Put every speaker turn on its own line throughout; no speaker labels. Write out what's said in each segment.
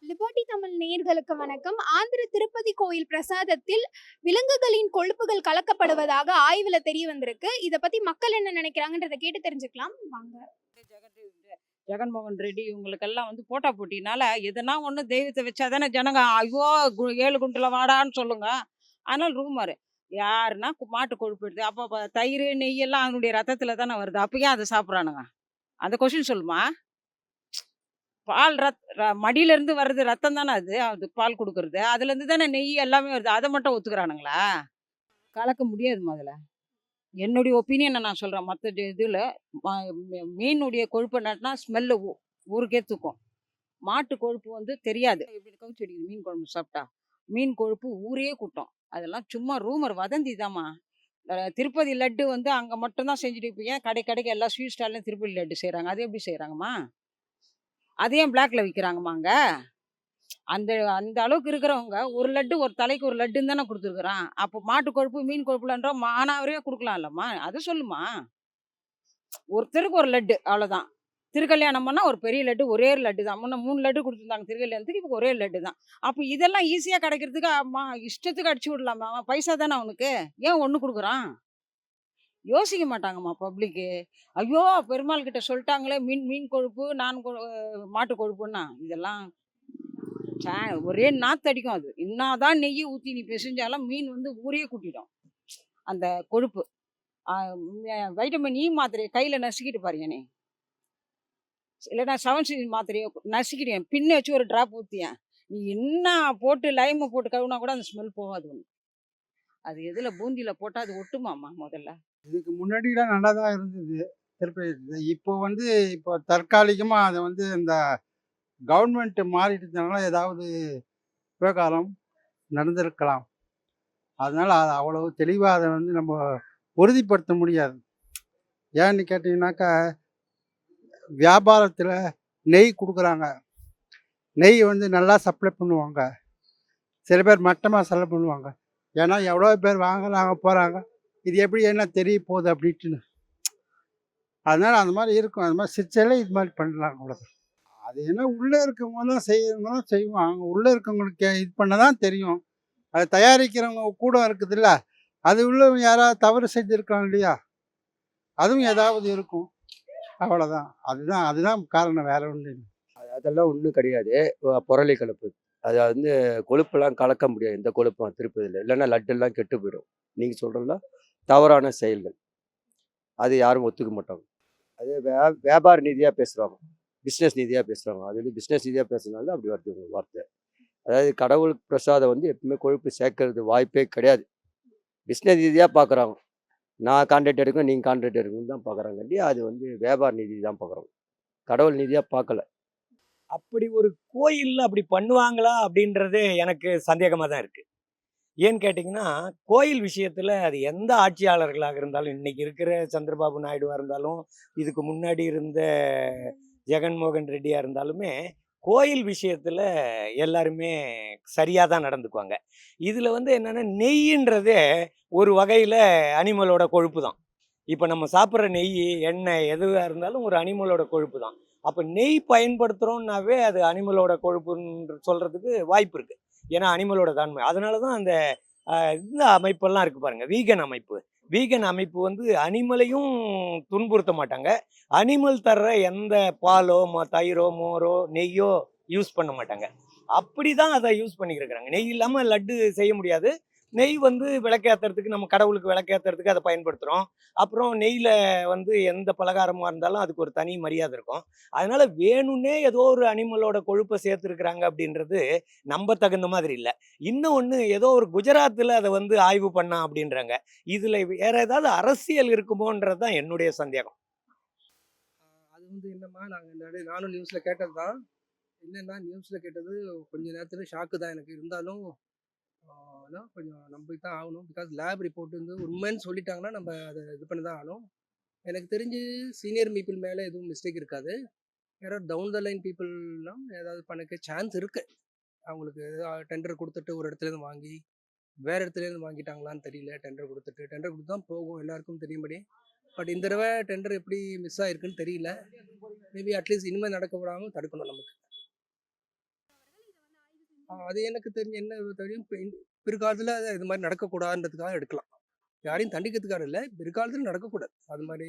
Liberty Tamil நேர்களுக்கு வணக்கம். ஆந்திர திருப்பதி கோயில் பிரசாதத்தில் விலங்குகளின் கொழுப்புகள் கலக்கப்படுவதாக ஆய்வுல தெரிய வந்திருக்கு. இதை பத்தி மக்கள் என்ன நினைக்கிறாங்கன்றத கேட்டு தெரிஞ்சுக்கலாம். வாங்க.
ஜெகன் ஜெகன்மோகன் ரெட்டி இவங்களுக்கெல்லாம் வந்து போட்டா போட்டினால எதுனா ஒன்று தெய்வத்தை வச்சாதானே ஜனங்க ஐயோ ஏழு குண்டில் வாடான்னு சொல்லுங்க. ஆனால் ரூமரு யாருன்னா கு- மாட்டு கொழுப்பு எடுத்து அப்போ தயிர் நெய் எல்லாம் அதனுடைய ரத்தத்துல தானே வருது. அப்போ ஏன் அதை சாப்பிட்றானுங்க? அந்த கொஷின் சொல்லுமா? பால் ரத் ர- வர்றது ரத்தம் தானே அது? அது பால் கொடுக்கறது. அதுலேருந்து தானே நெய் எல்லாமே வருது. அதை மட்டும் ஒத்துக்கிறானுங்களா? கலக்க முடியாது முதல்ல. என்னுடைய ஒப்பீனியனை நான் சொல்கிறேன் மற்ற இதில் மீனுடைய கொழுப்பு நட்டினா ஸ்மெல்லு ஊருக்கே தூக்கும். மாட்டு கொழுப்பு வந்து தெரியாது. எப்படி கவுச்சு அடிக்குது. மீன் குழம்பு சாப்பிட்டா. மீன் கொழுப்பு ஊரே கூட்டம். அதெல்லாம் சும்மா ரூமர் வதந்தி தாம்மா. திருப்பதி லட்டு வந்து அங்கே மட்டும்தான் செஞ்சுட்டு இப்போ ஏன் கடை கடைக்கு எல்லா ஸ்வீட் ஸ்டால்லையும் திருப்பதி லட்டு செய்கிறாங்க அது எப்படி செய்கிறாங்கம்மா அதையும் பிளாக்ல விற்கிறாங்கம்மாங்க அந்த அந்த அளவுக்கு இருக்கிறவங்க ஒரு லட்டு ஒரு தலைக்கு ஒரு லட்டுன்னு தானே கொடுத்துருக்குறான். அப்போ மாட்டு கொழுப்பு மீன் கொழுப்புலன்ற கொடுக்கலாம் கொடுக்கலாம்லம்மா. அது சொல்லுமா ஒருத்தருக்கு ஒரு லட்டு அவ்வளோதான் திருக்கல்யாணம் பண்ணால் ஒரு பெரிய லட்டு ஒரே ஒரு லட்டு தான். முன்ன மூணு லட்டு கொடுத்துருந்தாங்க திருக்கல்யாணத்துக்கு இப்போ ஒரே லட்டு தான். அப்போ இதெல்லாம் ஈஸியாக கிடைக்கிறதுக்கு அம்மா இஷ்டத்துக்கு அடிச்சு விடலாமா? பைசா தானே அவனுக்கு. ஏன் ஒன்று கொடுக்குறான்? யோசிக்க மாட்டாங்கம்மா பப்ளிக்கு. ஐயோ! பெருமாள் கிட்ட சொல்லிட்டாங்களே மீன் மீன் கொழுப்பு நான் மாட்டு கொழுப்புன்னா? இதெல்லாம் ஒரே நாத்தடிக்கும் அது. என்னதான் நெய் ஊற்றி நீ பிசைஞ்சாலும் மீன் வந்து ஊரே கூட்டிடும். அந்த கொழுப்பு. வைட்டமின் இ மாத்திரையை கையில் நசுக்கிட்டு பாருங்க இல்லைனா இல்லைன்னா செவன் சி மாத்திரையை நசுக்கிட்டேன் பின்ன வச்சு ஒரு ட்ராப் ஊற்றியேன் நீ என்ன போட்டு லைமை போட்டு கழுவுனா கூட அந்த ஸ்மெல் போகாது ஒன்று அது எதில் பூந்தியில் போட்டால் அது ஒட்டுமாம்மா முதல்ல.
இதுக்கு முன்னாடிலாம் நல்லா தான் இருந்தது. திருப்பதி இப்போ வந்து இப்போ தற்காலிகமாக அதை வந்து இந்த கவர்மெண்ட் மாறிட்டதுனால ஏதாவது விவகாரம் நடந்திருக்கலாம். அதனால் அது அவ்வளவு தெளிவாக அதை வந்து நம்ம உறுதிப்படுத்த முடியாது. ஏன்னு கேட்டிங்கனாக்கா வியாபாரத்தில் நெய் கொடுக்குறாங்க. நெய் வந்து நல்லா சப்ளை பண்ணுவாங்க. சில பேர் மட்டமாக சப்ளை பண்ணுவாங்க. ஏன்னா எவ்வளோ பேர் வாங்குறாங்க போகிறாங்க இது எப்படி என்ன தெரிய போகுது அப்படின்ட்டுன்னு அதனால் அந்த மாதிரி இருக்கும். அது மாதிரி சிரிச்சாலே இது மாதிரி பண்ணலாம் அவ்வளோதான் அது என்ன உள்ளே இருக்கவங்க தான் செய்யணும் தான் அவங்க உள்ளே இருக்கவங்களுக்கு இது பண்ண தான் தெரியும். அது தயாரிக்கிறவங்க கூட இருக்குதுல்ல அது உள்ள யாராவது தவறு செஞ்சுருக்கலாம் இல்லையா? அதுவும் ஏதாவது இருக்கும். அவ்வளோதான் அதுதான் அதுதான் காரணம். வேற ஒன்றும்
அதெல்லாம் ஒன்றும் கிடையாது. புரளி கலப்பு. அது வந்து கொழுப்பெல்லாம் கலக்க முடியாது. எந்த கொழுப்பும் திருப்பதியில் இல்லைன்னா லட்டெல்லாம் கெட்டு போயிடும். நீங்கள் சொல்கிறதெல்லாம் தவறான செயல்கள். அது யாரும் ஒத்துக்க மாட்டாங்க. அது வே வியாபார ரீதியாக பேசுகிறாங்க பிஸ்னஸ் ரீதியாக பேசுகிறாங்க அது வந்து பிஸ்னஸ் ரீதியாக பேசுனால அப்படி வருது உங்க வார்த்தை. அதாவது கடவுள் பிரசாதம் வந்து எப்பவுமே கொழுப்பு சேர்க்கறது வாய்ப்பே கிடையாது. பிஸ்னஸ் ரீதியாக பார்க்குறாங்க நான் கான்ட்ராக்ட் எடுக்கணும் நீங்கள் கான்ட்ராக்ட் எடுக்கணும்னு தான் பார்க்குறாங்கண்டி அது வந்து வியாபார நீதி தான் பார்க்குறாங்க கடவுள் நீதியாக பார்க்கல
அப்படி ஒரு கோயிலில் அப்படி பண்ணுவாங்களா அப்படின்றது எனக்கு சந்தேகமாக தான் இருக்குது ஏன்னு கேட்டிங்கன்னா கோயில் விஷயத்தில் அது எந்த ஆட்சியாளர்களாக இருந்தாலும் இன்றைக்கி இருக்கிற சந்திரபாபு நாயுடுவாக இருந்தாலும் இதுக்கு முன்னாடி இருந்த ஜெகன்மோகன் ரெட்டியாக இருந்தாலுமே கோயில் விஷயத்தில் எல்லாருமே சரியாக தான் நடந்துக்குவாங்க. இதில் வந்து என்னென்னா நெய்யின்றதே ஒரு வகையில் அனிமலோட கொழுப்பு தான். இப்போ நம்ம சாப்பிட்ற நெய் எண்ணெய் எதுவாக இருந்தாலும் ஒரு அனிமலோட கொழுப்பு தான். அப்போ நெய் பயன்படுத்துகிறோம்னாவே அது அனிமலோட கொழுப்புன்னு சொல்கிறதுக்கு வாய்ப்பு இருக்குது ஏன்னா அனிமலோட தன்மை. அதனால தான் அந்த ஆஹ், இந்த அமைப்பெல்லாம் இருக்குது பாருங்கள் வீகன் அமைப்பு. வீகன் அமைப்பு வந்து அனிமலையும் துன்புறுத்த மாட்டாங்க. அனிமல் தர்ற எந்த பாலோ மோ தயிரோ மோரோ நெய்யோ யூஸ் பண்ண மாட்டாங்க. அப்படி தான் அதை யூஸ் பண்ணிக்கிருக்கிறாங்க நெய் இல்லாமல் லட்டு செய்ய முடியாது. நெய் வந்து விளக்கேற்றுறதுக்கு நம்ம கடவுளுக்கு விளக்கேற்றுறதுக்கு அதை பயன்படுத்துகிறோம் அப்புறம் நெய்யில் வந்து எந்த பலகாரமாக இருந்தாலும் அதுக்கு ஒரு தனி மரியாதை இருக்கும். அதனால் வேணும்னே ஏதோ ஒரு அனிமலோட கொழுப்பை சேர்த்துருக்குறாங்க அப்படின்றது நம்ப தகுந்த மாதிரி இல்லை. இன்னும் ஒன்று ஏதோ ஒரு குஜராத்தில் அதை வந்து ஆய்வு பண்ணான் அப்படின்றாங்க. இதில் வேற ஏதாவது அரசியல் இருக்குமோன்றது தான் என்னுடைய சந்தேகம்.
அது வந்து என்னம்மா நாங்கள் நானும் நியூஸில் கேட்டது தான் என்னென்னா நியூஸில் கேட்டது கொஞ்ச நேரத்தில் ஷாக்கு தான் எனக்கு. இருந்தாலும் ஆஹ் கொஞ்சம் நம்பி தான் ஆகணும். பிகாஸ் லேப் ரிப்போர்ட் வந்து உண்மைன்னு சொல்லிட்டாங்கன்னா நம்ம அதை இது பண்ணி தான் ஆகணும். எனக்கு தெரிஞ்சு சீனியர் பீப்புள் மேலே எதுவும் மிஸ்டேக் இருக்காது. யாராவது டவுன் த லைன் பீப்புள்லாம் ஏதாவது பண்ணக்க சான்ஸ் இருக்கு. அவங்களுக்கு டெண்டர் கொடுத்துட்டு ஒரு இடத்துல இருந்து வாங்கி வேறு இடத்துலேருந்து வாங்கிட்டாங்களான்னு தெரியல. டெண்டர் கொடுத்துட்டு டெண்டர் கொடுத்து தான் போகும். எல்லாருக்கும் தெரியும்படி. பட் இந்த தடவை டெண்டர் எப்படி மிஸ் ஆகிருக்குன்னு தெரியல. மேபி அட்லீஸ்ட் இனிமேல் நடக்க விடாமல் தடுக்கணும் நமக்கு. அது எனக்கு தெரிஞ்ச என்ன தெரியும்? பிற்காலத்தில் அது இது மாதிரி நடக்கக்கூடாதுன்றதுக்காக எடுக்கலாம். யாரையும் தண்டிக்கிறதுக்காக இல்லை. பிற்காலத்தில் நடக்கக்கூடாது. அது மாதிரி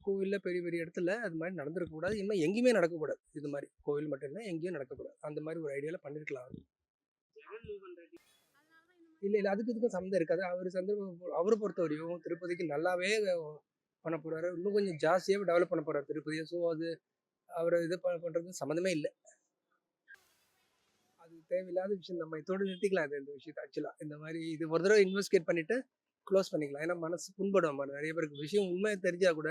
கோவிலில் பெரிய பெரிய இடத்துல அது மாதிரி நடந்துருக்கக்கூடாது. இனிமேல் எங்கேயுமே நடக்கக்கூடாது. இது மாதிரி கோவில் மட்டும் இல்லை எங்கேயும் நடக்கக்கூடாது. அந்த மாதிரி ஒரு ஐடியாவில் பண்ணிருக்கலாம் இல்லை இல்லை. அதுக்கு இதுக்கும் சம்மந்தம் இருக்காது. அவர் சந்தர்ப்பம் அவரை பொறுத்தவரையும் திருப்பதிக்கு நல்லாவே பண்ண போகிறாரு இன்னும் கொஞ்சம் ஜாஸ்தியாகவே டெவலப் பண்ண போகிறார் திருப்பதியை. ஸோ அது அவரை இது பண்ணுறது சம்மந்தமே இல்லை. தேவையில்லாத விஷயம். நம்ம இதோட நிறுத்திக்கலாம் இது இந்த விஷயத்தை ஆக்சுவலாக இந்த மாதிரி இது ஒரு தடவை இன்வெஸ்டிகேட் பண்ணிட்டு க்ளோஸ் பண்ணிக்கலாம். ஏன்னா மனசு புண்படும். மாதிரி நிறைய பேருக்கு விஷயம் உண்மையை தெரிஞ்சா கூட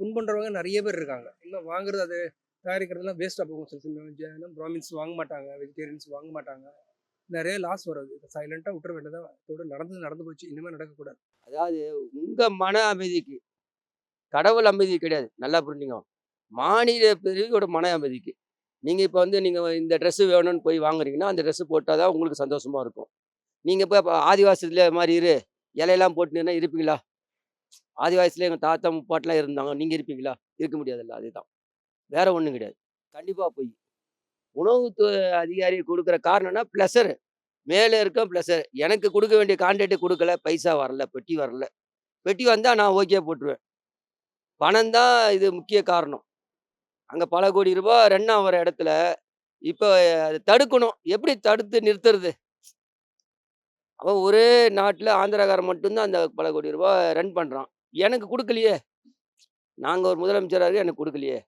புண் பண்ணுறவங்க நிறைய பேர் இருக்காங்க. இன்னும் வாங்குறது அது தயாரிக்கிறதுலாம் வேஸ்ட்டாக போகும். சில சமயம் பிராமின்ஸ் வாங்க மாட்டாங்க வெஜிடேரியன்ஸ் வாங்க மாட்டாங்க. நிறைய லாஸ் வருது சைலண்ட்டாக விட்டுற வேண்டியதான் இதோட நடந்து நடந்து போச்சு. இனிமேல் நடக்கக்கூடாது.
அதாவது உங்க மன அமைதிக்கு கடவுள் அமைதி கிடையாது. நல்லா புரிஞ்சுங்க மாநில பிரிவோட மன அமைதிக்கு. நீங்கள் இப்போ வந்து நீங்கள் இந்த ட்ரெஸ்ஸு வேணும்னு போய் வாங்குறீங்கன்னா அந்த ட்ரெஸ்ஸு போட்டால் தான் உங்களுக்கு சந்தோஷமாக இருக்கும். நீங்கள் இப்போ அப்போ மாதிரி இரு. இலையெல்லாம் போட்டுனா இருப்பீங்களா? ஆதிவாசத்தில் எங்கள் தாத்தா முப்பாட்டெலாம் இருந்தாங்க. நீங்கள் இருப்பீங்களா? இருக்க முடியாதுல்ல அதுதான். வேற ஒன்றும் கிடையாது. கண்டிப்பாக போய். உணவு அதிகாரி கொடுக்குற காரணம்னா ப்ளஸரு மேலே இருக்க ப்ளஸர் எனக்கு கொடுக்க வேண்டிய கான்ட்ராக்ட் கொடுக்கல பைசா வரல பெட்டி வரல. பெட்டி வந்தால் நான் ஓகே போட்டுருவேன். பணம் தான் இது முக்கிய காரணம். அங்கே பல கோடி ரூபாய் ரன் ஆகிற இடத்துல இப்போ அதை தடுக்கணும். எப்படி தடுத்து நிறுத்துறது? அவன் ஒரே நாட்டில் ஆந்திராக்காரன் மட்டும்தான் அந்த பல கோடி ரூபாய் ரன் பண்ணுறான் எனக்கு கொடுக்கலையே. நாங்கள் ஒரு முதலமைச்சராக எனக்கு கொடுக்கலையே.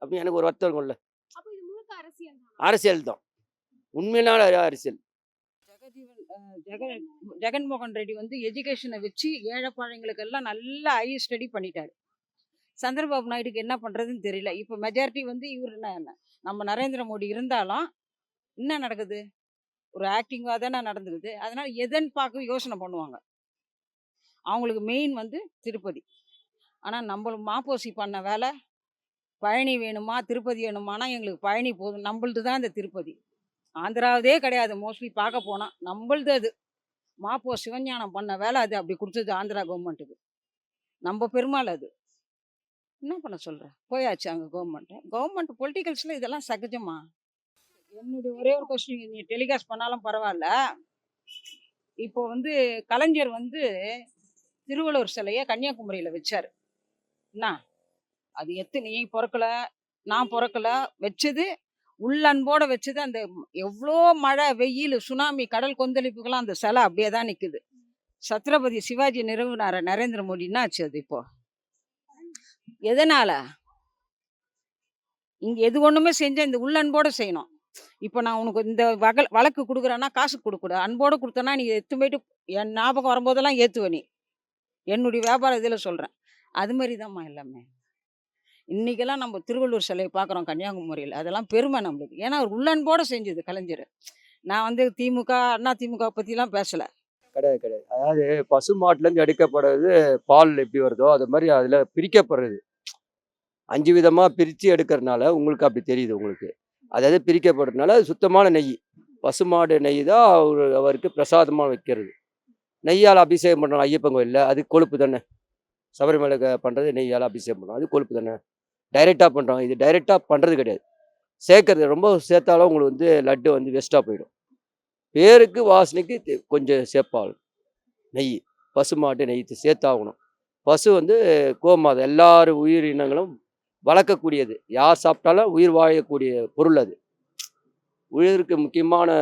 அப்படின்னு எனக்கு ஒரு வருத்தம் இருக்கும்ல.
அப்போ இது முழுக்க அரசியல் தான்?
அரசியல் தான். உண்மையிலான அரசியல்.
ஜெகன்மோகன் ரெட்டி வந்து எஜுகேஷனை வச்சு ஏழைப்பாழைங்களுக்கு எல்லாம் நல்லா ஐ ஸ்டடி பண்ணிட்டாரு. சந்திரபாபு நாயுடுக்கு என்ன பண்ணுறதுன்னு தெரியல. இப்போ மெஜாரிட்டி வந்து இவர் என்ன என்ன? நம்ம நரேந்திர மோடி இருந்தாலும் என்ன நடக்குது? ஒரு ஆக்டிங்காக தானே நடந்துக்குது. அதனால் எதன்னு பார்க்க யோசனை பண்ணுவாங்க. அவங்களுக்கு மெயின் வந்து திருப்பதி. ஆனால் நம்மளும் மாப்போசி பண்ண வேலை பழனி வேணுமா திருப்பதி வேணுமானா எங்களுக்கு பழனி போதும். நம்மள்து தான் இந்த திருப்பதி. ஆந்திராவதே கிடையாது. மோஸ்ட்லி பார்க்க போனால் நம்மள்து அது. மாப்போ சிவஞானம் பண்ண வேலை அது அப்படி கொடுத்தது ஆந்திரா கவர்மெண்ட்டுக்கு நம்ம பெருமாள் அது. என்ன பண்ண சொல்ற? போயாச்சு அங்கே கவர்மெண்ட் கவர்மெண்ட் பொலிட்டிகல்ஸில் இதெல்லாம் சகஜமா? என்னுடைய ஒரே ஒரு கொஸ்டின் நீ டெலிகாஸ்ட் பண்ணாலும் பரவாயில்ல இப்போ வந்து கலைஞர் வந்து திருவள்ளுவர் சிலையை கன்னியாகுமரியில் வச்சார். என்ன? அது எத்தனை நீ பிறக்கல நான் பிறக்கல வச்சது உள்ளன்போட வச்சது அந்த எவ்வளோ மழை வெயில் சுனாமி கடல் கொந்தளிப்புக்கெல்லாம் அந்த சிலை அப்படியே தான் நிற்குது சத்ரபதி சிவாஜி நிறுவனார நரேந்திர மோடி என்ன ஆச்சு அது இப்போது எதனால? இங்க எது ஒண்ணுமே செஞ்ச இந்த உள்ளன்போட செய்யணும். இப்போ நான் உனக்கு இந்த வகல் வழக்கு கொடுக்குறேன்னா காசு கொடுக்கூடாது அன்போடு கொடுத்தனா நீ எத்துமேட்டு என் ஞாபகம் வரும்போதெல்லாம் ஏற்றுவ நீ. என்னுடைய வியாபாரம் இதில் சொல்கிறேன் அது மாதிரி தான்மா எல்லாமே. இன்னைக்கெல்லாம் நம்ம திருவள்ளூர் சிலையை பார்க்குறோம் கன்னியாகுமரியில். அதெல்லாம் பெருமை நம்மளுக்கு. ஏன்னா அவர் உள்ளன்போட செஞ்சது கலைஞர். நான் வந்து திமுக அண்ணா திமுக பற்றிலாம் பேசலை.
கிடையாது கிடையாது. அதாவது பசு மாட்டுலேருந்து எடுக்கப்படுறது பால் எப்படி வருதோ அது மாதிரி அதில் பிரிக்கப்படுறது. அஞ்சு விதமாக பிரித்து எடுக்கிறதுனால உங்களுக்கு அப்படி தெரியுது உங்களுக்கு. அதாவது பிரிக்கப்படுறதுனால அது சுத்தமான நெய். பசுமாடு நெய் தான் அவர் அவருக்கு பிரசாதமாக வைக்கிறது. நெய்யால் அபிஷேகம் பண்ணுறோம் ஐயப்பன் கோயிலில். அது கொழுப்பு தானே. சபரிமலை பண்ணுறது நெய்யால் அபிஷேகம் பண்ணுறோம் அது கொழுப்பு தானே. டைரெக்டாக பண்ணுறோம் இது டைரெக்டாக பண்ணுறது கிடையாது. சேர்க்கறது ரொம்ப சேர்த்தாலும் உங்களுக்கு வந்து லட்டு வந்து வேஸ்ட்டாக போயிடும். பேருக்கு வாசனைக்கு கொஞ்சம் சேர்ப்பாகும் நெய் பசுமாட்டு நெய் சேர்த்தாகணும். பசு வந்து கோமாதம் எல்லாரும் உயிரினங்களும் வளர்க்கக்கூடியது. யார் சாப்பிட்டாலும் உயிர் வாழக்கூடிய பொருள் அது. உயிருக்கு முக்கியமான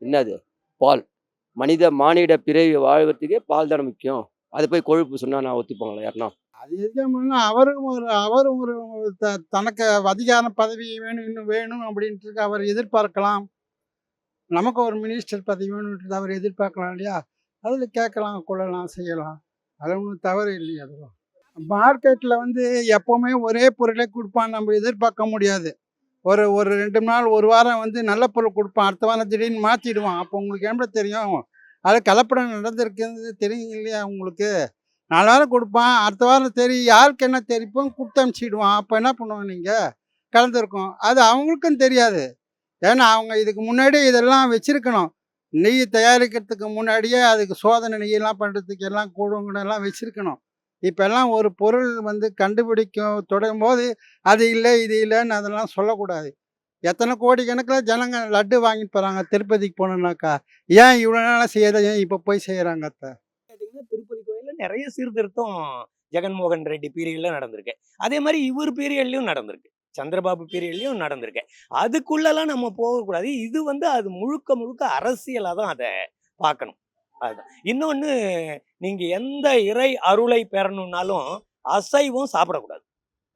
என்னது? பால். மனித மானிட பிறவி வாழ்வதற்கே பால் தானே முக்கியம். அது போய் கொழுப்பு சொன்னால் நான் ஒத்துப்பாங்களா? யாருன்னா
அது இருக்கணும்னா அவரும் ஒரு அவரும் ஒரு த- தனக்கு அதிகார பதவி வேணும் இன்னும் வேணும் அப்படின்ட்டு அவர் எதிர்பார்க்கலாம். நமக்கு ஒரு மினிஸ்டர் பதவி வேணுன்றது அவர் எதிர்பார்க்கலாம் இல்லையா? அதில் கேட்கலாம் கொள்ளலாம் செய்யலாம். அது ஒன்றும் தவறு இல்லையா அதெல்லாம் மார்க்கெட்டில் வந்து எப்போவுமே ஒரே பொருளை கொடுப்பான். நம்ம எதிர்பார்க்க முடியாது. ஒரு ஒரு ரெண்டு நாள் ஒரு வாரம் வந்து நல்ல பொருள் கொடுப்பான். அடுத்த வாரம் திடீர்னு மாற்றிடுவான் அப்போ உங்களுக்கு எப்படி தெரியும்? அது கலப்படம் நடந்திருக்கிறது தெரியும் இல்லையா உங்களுக்கு? நாலு வாரம் கொடுப்பான். அடுத்த வாரம் தெரியும் யாருக்கு என்ன தெரிப்போம்? கொடுத்து அனுப்பிச்சிடுவான். அப்போ என்ன பண்ணுவோம் நீங்கள் கலந்துருக்கோம். அது அவங்களுக்கும் தெரியாது. ஏன்னா அவங்க இதுக்கு முன்னாடி இதெல்லாம் வச்சுருக்கணும். நெய் தயாரிக்கிறதுக்கு முன்னாடியே அதுக்கு சோதனை நெய்யெல்லாம் பண்ணுறதுக்கு எல்லாம் கூடங்கெல்லாம் வச்சுருக்கணும். இப்போ எல்லாம் ஒரு பொருள் வந்து கண்டுபிடிக்கும் தொடங்கும் போது அது இல்லை இது இல்லைன்னு அதெல்லாம் சொல்லக்கூடாது. எத்தனை கோடி கணக்கில் ஜனங்க லட்டு வாங்கிட்டு போகிறாங்க திருப்பதிக்கு போகணுன்னாக்கா? ஏன் இவ்வளோ நாளாக செய்யறத ஏன் இப்போ போய் செய்கிறாங்க அத்தை?
கேட்டிங்கன்னா திருப்பதி கோயிலில் நிறைய சீர்திருத்தம் ஜெகன்மோகன் ரெட்டி பீரியடில் நடந்திருக்கு. அதே மாதிரி இவர் பீரியட்லையும் நடந்திருக்கு. சந்திரபாபு பீரியட்லையும் நடந்திருக்கு. அதுக்குள்ளெல்லாம் நம்ம போகக்கூடாது. இது வந்து அது முழுக்க முழுக்க அரசியலாக தான் அதை பார்க்கணும். அதுதான். இன்னொன்று நீங்கள் எந்த இறை அருளை பெறணும்னாலும் அசைவம் சாப்பிடக்கூடாது.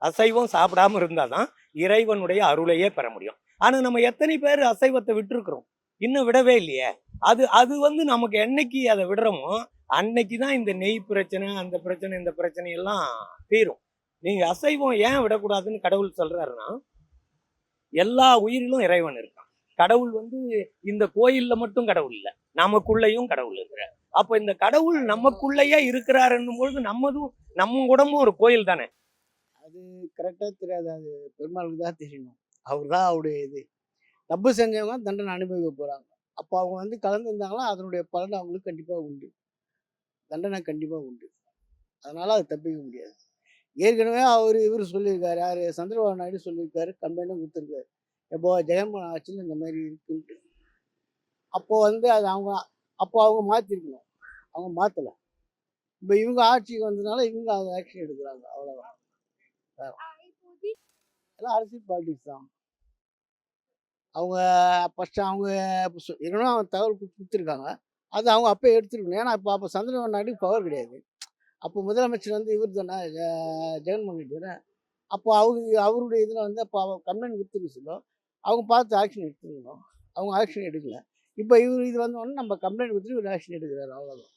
அசைவம் சாப்பிடாம இருந்தால் தான் இறைவனுடைய அருளையே பெற முடியும். ஆனால் நம்ம எத்தனை பேர் அசைவத்தை விட்டுருக்குறோம்? இன்னும் விடவே இல்லையே. அது அது வந்து நமக்கு என்னைக்கு அதை விடுறோமோ அன்னைக்கு தான் இந்த நெய் பிரச்சனை அந்த பிரச்சனை இந்த பிரச்சனை எல்லாம் தீரும். நீங்க அசைவம் ஏன் விடக்கூடாதுன்னு கடவுள் சொல்றாருன்னா எல்லா உயிரிலும் இறைவன் இருக்கான். கடவுள் வந்து இந்த கோயில்ல மட்டும் கடவுள் இல்லை. நமக்குள்ளேயும் கடவுள் இருக்கிறார். அப்போ இந்த கடவுள் நமக்குள்ளேயே இருக்கிறாருன்னும் பொழுது நம்மதும் நம்ம உடம்பும் ஒரு கோயில் தானே?
அது கரெக்டாக தெரியாது. அது பெருமாளுக்கு தான் தெரியணும் அவர் தான் அவருடைய இது. தப்பு செஞ்சவங்க தண்டனை அனுபவிக்க போகிறாங்க அப்போ அவங்க வந்து கலந்துருந்தாங்களா அதனுடைய பலன் அவங்களுக்கு கண்டிப்பாக உண்டு. தண்டனை கண்டிப்பாக உண்டு. அதனால் அது தப்பிக்க முடியாது. ஏற்கனவே அவர் இவர் சொல்லியிருக்காரு. யார்? சந்திரபாபு நாயுடு சொல்லியிருக்காரு. கம்பெனியும் கொடுத்துருக்காரு எப்போ ஜெகன்மோகன் ஆட்சியில் இந்த மாதிரி இருக்குன்ட்டு. அப்போ வந்து அது அவங்க அப்போ அவங்க மாற்றிருக்கணும் அவங்க மாற்றலை இப்போ இவங்க ஆட்சிக்கு வந்ததுனால இவங்க அதை ஆக்ஷன் எடுக்கிறாங்க. அவ்வளோதான் எல்லாம் அரசியல் பாலிடிக்ஸ் தான். அவங்க ஃபஸ்ட்டு அவங்க இப்போ ஏற்கனவே அவங்க தகவல் குடுத்து- கொடுத்துருக்காங்க. அது அவங்க அப்போ எடுத்துருக்கணும். ஏன்னா இப்போ அப்போ சந்திரபாபு நாயுடு பவர் கிடையாது. அப்போ முதலமைச்சர் வந்து இவர் தானே ஜெகன்மோகன் ரெட்டி தானே. அப்போ அவங்க அவருடைய இதில் வந்து அப்போ கம்ப்ளைண்ட் கொடுத்துருக்க சொல்ல அவங்க பார்த்து ஆக்ஷன் எடுத்துருக்கணும் அவங்க ஆக்ஷன் எடுக்கல. இப்போ இவர் இது வந்தோடனே நம்ம கம்ப்ளைண்ட் கொடுத்துட்டு இவர் ஆக்ஷன் எடுக்கிறார் அவ்வளோதான்